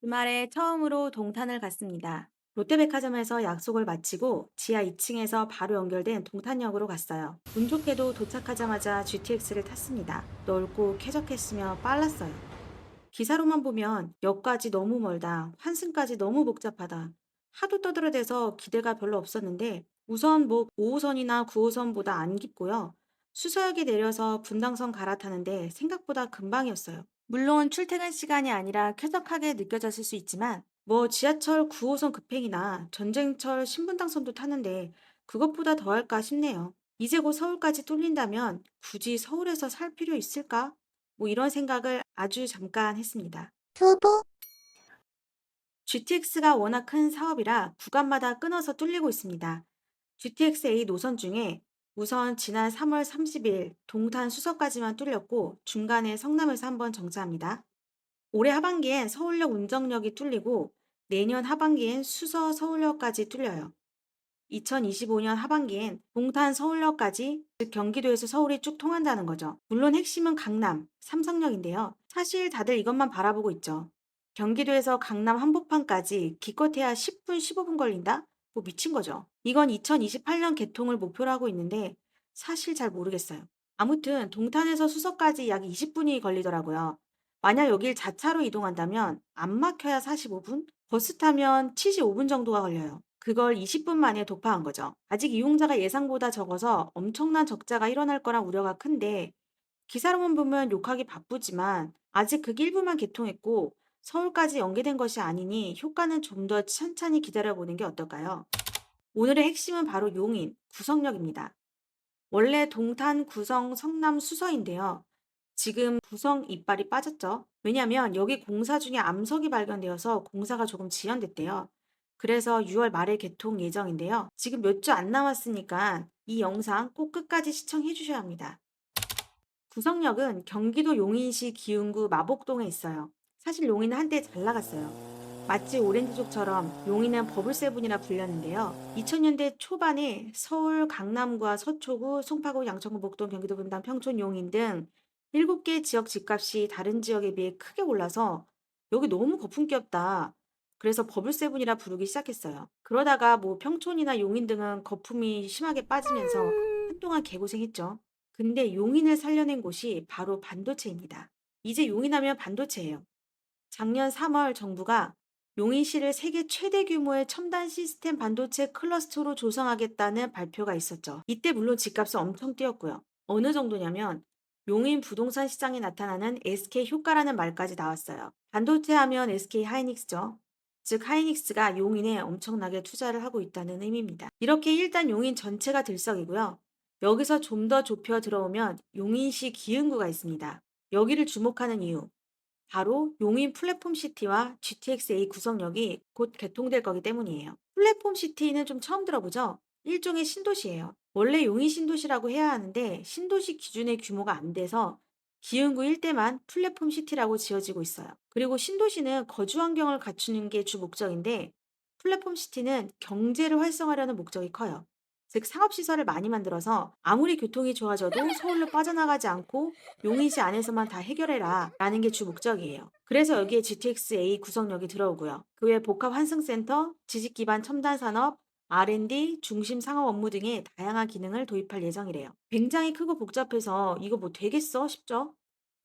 주말에 처음으로 동탄을 갔습니다. 롯데백화점에서 약속을 마치고 지하 2층에서 바로 연결된 동탄역으로 갔어요. 운 좋게도 도착하자마자 GTX를 탔습니다. 넓고 쾌적했으며 빨랐어요. 기사로만 보면 역까지 너무 멀다, 환승까지 너무 복잡하다. 하도 떠들어대서 기대가 별로 없었는데 우선 뭐 5호선이나 9호선보다 안 깊고요. 수서역에 내려서 분당선 갈아타는데 생각보다 금방이었어요. 물론 출퇴근 시간이 아니라 쾌적하게 느껴졌을 수 있지만 뭐 지하철 9호선 급행이나 전쟁철 신분당선도 타는데 그것보다 더할까 싶네요. 이제 곧 서울까지 뚫린다면 굳이 서울에서 살 필요 있을까? 뭐 이런 생각을 아주 잠깐 했습니다. 후보, GTX가 워낙 큰 사업이라 구간마다 끊어서 뚫리고 있습니다. GTX-A 노선 중에 우선 지난 3월 30일 동탄 수서까지만 뚫렸고 중간에 성남에서 한번 정차합니다. 올해 하반기엔 서울역 운정역이 뚫리고 내년 하반기엔 수서 서울역까지 뚫려요. 2025년 하반기엔 동탄 서울역까지 즉 경기도에서 서울이 쭉 통한다는 거죠. 물론 핵심은 강남, 삼성역인데요. 사실 다들 이것만 바라보고 있죠. 경기도에서 강남 한복판까지 기껏해야 10분, 15분 걸린다? 뭐 미친 거죠. 이건 2028년 개통을 목표로 하고 있는데 사실 잘 모르겠어요. 아무튼 동탄에서 수서까지 약 20분이 걸리더라고요. 만약 여길 자차로 이동한다면 안 막혀야 45분? 버스 타면 75분 정도가 걸려요. 그걸 20분 만에 돌파한 거죠. 아직 이용자가 예상보다 적어서 엄청난 적자가 일어날 거란 우려가 큰데 기사로만 보면 욕하기 바쁘지만 아직 극 일부만 개통했고 서울까지 연계된 것이 아니니 효과는 좀 더 천천히 기다려보는 게 어떨까요? 오늘의 핵심은 바로 용인, 구성역입니다. 원래 동탄, 구성, 성남, 수서인데요. 지금 구성 이빨이 빠졌죠. 왜냐하면 여기 공사 중에 암석이 발견되어서 공사가 조금 지연됐대요. 그래서 6월 말에 개통 예정인데요. 지금 몇 주 안 남았으니까 이 영상 꼭 끝까지 시청해 주셔야 합니다. 구성역은 경기도 용인시 기흥구 마복동에 있어요. 사실 용인은 한때 잘 나갔어요. 마치 오렌지족처럼 용인은 버블세븐이라 불렸는데요. 2000년대 초반에 서울, 강남과 서초구, 송파구, 양천구, 목동, 경기도 분당, 평촌, 용인 등 7개 지역 집값이 다른 지역에 비해 크게 올라서 여기 너무 거품기없다. 그래서 버블세븐이라 부르기 시작했어요. 그러다가 뭐 평촌이나 용인 등은 거품이 심하게 빠지면서 한동안 개고생했죠. 근데 용인을 살려낸 곳이 바로 반도체입니다. 이제 용인하면 반도체예요. 작년 3월 정부가 용인시를 세계 최대 규모의 첨단 시스템 반도체 클러스터로 조성하겠다는 발표가 있었죠. 이때 물론 집값은 엄청 뛰었고요. 어느 정도냐면 용인 부동산 시장에 나타나는 SK 효과라는 말까지 나왔어요. 반도체 하면 SK 하이닉스죠. 즉 하이닉스가 용인에 엄청나게 투자를 하고 있다는 의미입니다. 이렇게 일단 용인 전체가 들썩이고요. 여기서 좀 더 좁혀 들어오면 용인시 기흥구가 있습니다. 여기를 주목하는 이유. 바로 용인 플랫폼 시티와 GTX-A 구성역이 곧 개통될 거기 때문이에요. 플랫폼 시티는 좀 처음 들어보죠? 일종의 신도시예요. 원래 용인 신도시라고 해야 하는데 신도시 기준의 규모가 안 돼서 기흥구 일대만 플랫폼 시티라고 지어지고 있어요. 그리고 신도시는 거주 환경을 갖추는 게 주 목적인데 플랫폼 시티는 경제를 활성화하려는 목적이 커요. 즉 상업시설을 많이 만들어서 아무리 교통이 좋아져도 서울로 빠져나가지 않고 용인시 안에서만 다 해결해라 라는 게 주 목적이에요. 그래서 여기에 GTX-A 구성역이 들어오고요. 그 외 복합 환승센터, 지식 기반 첨단 산업, R&D, 중심 상업 업무 등의 다양한 기능을 도입할 예정이래요. 굉장히 크고 복잡해서 이거 뭐 되겠어 싶죠?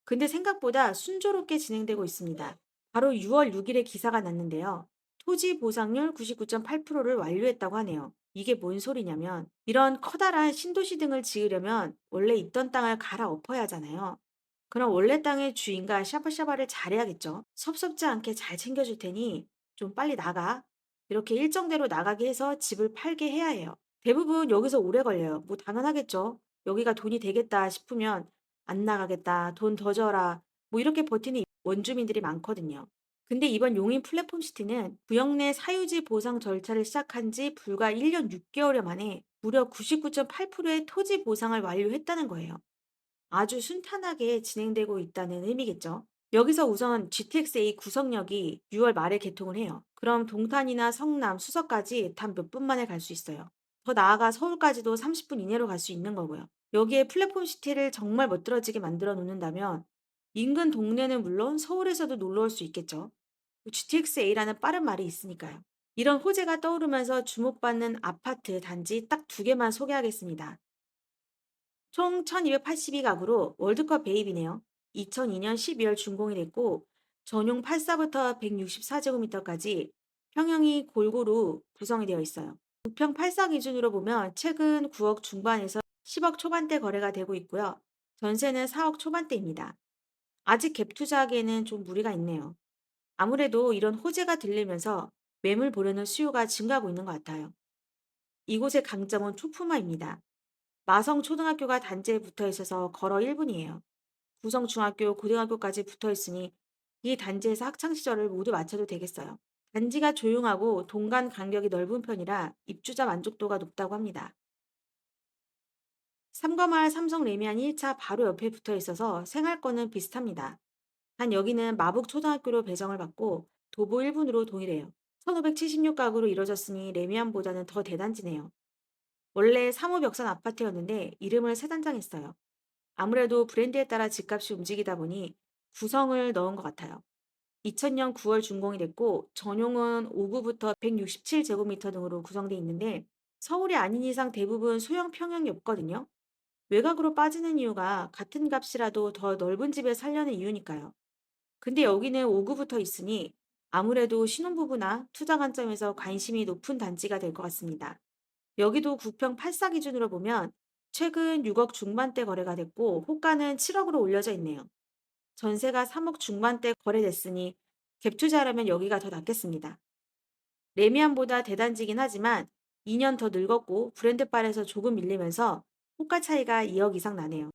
근데 생각보다 순조롭게 진행되고 있습니다. 바로 6월 6일에 기사가 났는데요. 토지 보상률 99.8%를 완료했다고 하네요. 이게 뭔 소리냐면 이런 커다란 신도시 등을 지으려면 원래 있던 땅을 갈아엎어야 하잖아요. 그럼 원래 땅의 주인과 샤바샤바를 잘해야겠죠. 섭섭지 않게 잘 챙겨줄 테니 좀 빨리 나가. 이렇게 일정대로 나가게 해서 집을 팔게 해야 해요. 대부분 여기서 오래 걸려요. 뭐 당연하겠죠. 여기가 돈이 되겠다 싶으면 안 나가겠다. 돈 더 줘라. 뭐 이렇게 버티는 원주민들이 많거든요. 근데 이번 용인 플랫폼 시티는 구역 내 사유지 보상 절차를 시작한 지 불과 1년 6개월여 만에 무려 99.8%의 토지 보상을 완료했다는 거예요. 아주 순탄하게 진행되고 있다는 의미겠죠. 여기서 우선 GTX-A 구성역이 6월 말에 개통을 해요. 그럼 동탄이나 성남, 수서까지 단 몇 분 만에 갈 수 있어요. 더 나아가 서울까지도 30분 이내로 갈 수 있는 거고요. 여기에 플랫폼 시티를 정말 멋들어지게 만들어 놓는다면 인근 동네는 물론 서울에서도 놀러 올 수 있겠죠. GTX-A라는 빠른 말이 있으니까요. 이런 호재가 떠오르면서 주목받는 아파트 단지 딱 두 개만 소개하겠습니다. 총 1282가구로 월드컵 베이비네요. 2002년 12월 준공이 됐고 전용 84부터 164제곱미터까지 평형이 골고루 구성이 되어 있어요. 6평 8사 기준으로 보면 최근 9억 중반에서 10억 초반대 거래가 되고 있고요. 전세는 4억 초반대입니다. 아직 갭 투자하기에는 좀 무리가 있네요. 아무래도 이런 호재가 들리면서 매물 보려는 수요가 증가하고 있는 것 같아요. 이곳의 강점은 초품화입니다. 마성 초등학교가 단지에 붙어 있어서 걸어 1분이에요. 구성 중학교, 고등학교까지 붙어 있으니 이 단지에서 학창 시절을 모두 마쳐도 되겠어요. 단지가 조용하고 동간 간격이 넓은 편이라 입주자 만족도가 높다고 합니다. 삼거마을 삼성 레미안 1차 바로 옆에 붙어 있어서 생활권은 비슷합니다. 단 여기는 마북 초등학교로 배정을 받고 도보 1분으로 동일해요. 1576가구로 이뤄졌으니 레미안보다는 더 대단지네요. 원래 사무벽산 아파트였는데 이름을 새 단장했어요. 아무래도 브랜드에 따라 집값이 움직이다 보니 구성을 넣은 것 같아요. 2000년 9월 준공이 됐고 전용은 5구부터 167제곱미터 등으로 구성되어 있는데 서울이 아닌 이상 대부분 소형 평형이 없거든요. 외곽으로 빠지는 이유가 같은 값이라도 더 넓은 집에 살려는 이유니까요. 근데 여기는 5구부터 있으니 아무래도 신혼부부나 투자 관점에서 관심이 높은 단지가 될 것 같습니다. 여기도 9평 8사 기준으로 보면 최근 6억 중반대 거래가 됐고 호가는 7억으로 올려져 있네요. 전세가 3억 중반대 거래됐으니 갭 투자라면 여기가 더 낫겠습니다. 레미안보다 대단지긴 하지만 2년 더 늙었고 브랜드빨에서 조금 밀리면서 호가 차이가 2억 이상 나네요.